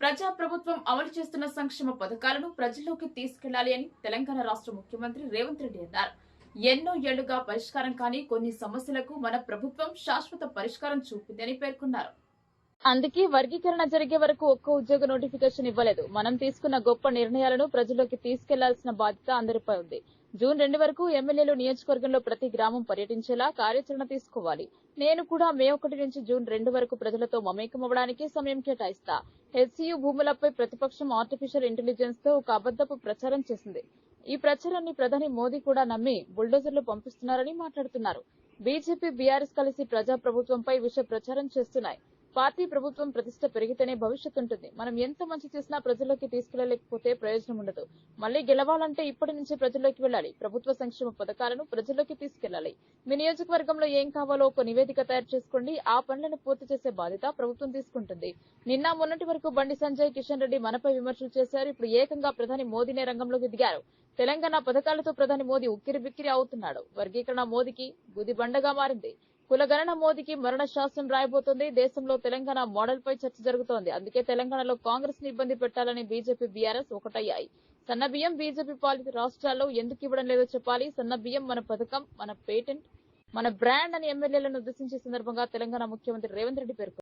ప్రజా ప్రభుత్వం అమలు చేస్తున్న సంక్షేమ పథకాలను ప్రజల్లోకి తీసుకెళ్ళాలి అని తెలంగాణ రాష్ట్ర ముఖ్యమంత్రి రేవంత్ రెడ్డి అన్నారు. ఎన్నో ఏళ్ళుగా పరిష్కారం కాని కొన్ని సమస్యలకు మన ప్రభుత్వం శాశ్వత పరిష్కారం చూపిందని పేర్కొన్నారు. అందుకే వర్గీకరణ జరిగే వరకు ఒక్క ఉద్యోగ నోటిఫికేషన్ ఇవ్వలేదు. మనం తీసుకున్న గొప్ప నిర్ణయాలను ప్రజల్లోకి తీసుకెళ్ళాల్సిన బాధ్యత అందరిపై ఉంది. జూన్ రెండు వరకు ఎమ్మెల్యేలు నియోజకవర్గంలో ప్రతి గ్రామం పర్యటించేలా కార్యాచరణ తీసుకోవాలి. నేను కూడా మే ఒకటి నుంచి జూన్ రెండు వరకు ప్రజలతో మమేకమవడానికి సమయం కేటాయిస్తా. హెచ్సియు భూములపై ప్రతిపక్షం ఆర్టిఫిషియల్ ఇంటెలిజెన్స్తో ఒక అబద్దపు ప్రచారం చేసింది. ఈ ప్రచారాన్ని ప్రధాని మోదీ కూడా నమ్మి బుల్డోజర్లు పంపిస్తున్నారని మాట్లాడుతున్నారు. బీజేపీ బీఆర్ఎస్ కలిసి ప్రజాప్రభుత్వంపై విష ప్రచారం చేస్తున్నాయి. పార్టీ ప్రభుత్వం ప్రతిష్ట పెరిగితేనే భవిష్యత్తు ఉంటుంది. మనం ఎంత మంచి చేసినా ప్రజల్లోకి తీసుకెళ్ళలేకపోతే ప్రయోజనం ఉండదు. మళ్ళీ గెలవాలంటే ఇప్పటి నుంచే ప్రజల్లోకి వెళ్ళాలి ప్రభుత్వ సంక్షేమ పథకాలను ప్రజల్లోకి తీసుకెళ్ళాలి. మీ నియోజకవర్గంలో ఏం కావాలో ఒక నివేదిక తయారు చేసుకోండి. ఆ పనులను పూర్తి చేసే బాధ్యత ప్రభుత్వం తీసుకుంటుంది. నిన్న మొన్నటి వరకు బండి సంజయ్ కిషన్ రెడ్డి మనపై విమర్శలు చేశారు. ఇప్పుడు ఏకంగా ప్రధాని మోదీనే రంగంలోకి దిగారు. తెలంగాణ పథకాలతో ప్రధాని మోదీ ఉక్కిరి బిక్కిరి అవుతున్నాడు. వర్గీకరణ మోదీకి బుది బండగా మారింది. కులగణన మోదీకి మరణ శాస్త్రం రాయబోతోంది. దేశంలో తెలంగాణ మోడల్ పై చర్చ జరుగుతోంది. అందుకే తెలంగాణలో కాంగ్రెస్ని ఇబ్బంది పెట్టాలని బీజేపీ బీఆర్ఎస్ ఒకటయ్యాయి. సన్న బియ్యం బీజేపీ పాలిత రాష్ట్రాల్లో ఎందుకు ఇవ్వడం లేదో చెప్పాలి. సన్న బియ్యం మన పథకం మన పేటెంట్ మన బ్రాండ్ అని ఎమ్మెల్యేలను ఉద్దేశించే సందర్భంగా తెలంగాణ ముఖ్యమంత్రి రేవంత్ రెడ్డి పేర్కొన్నారు.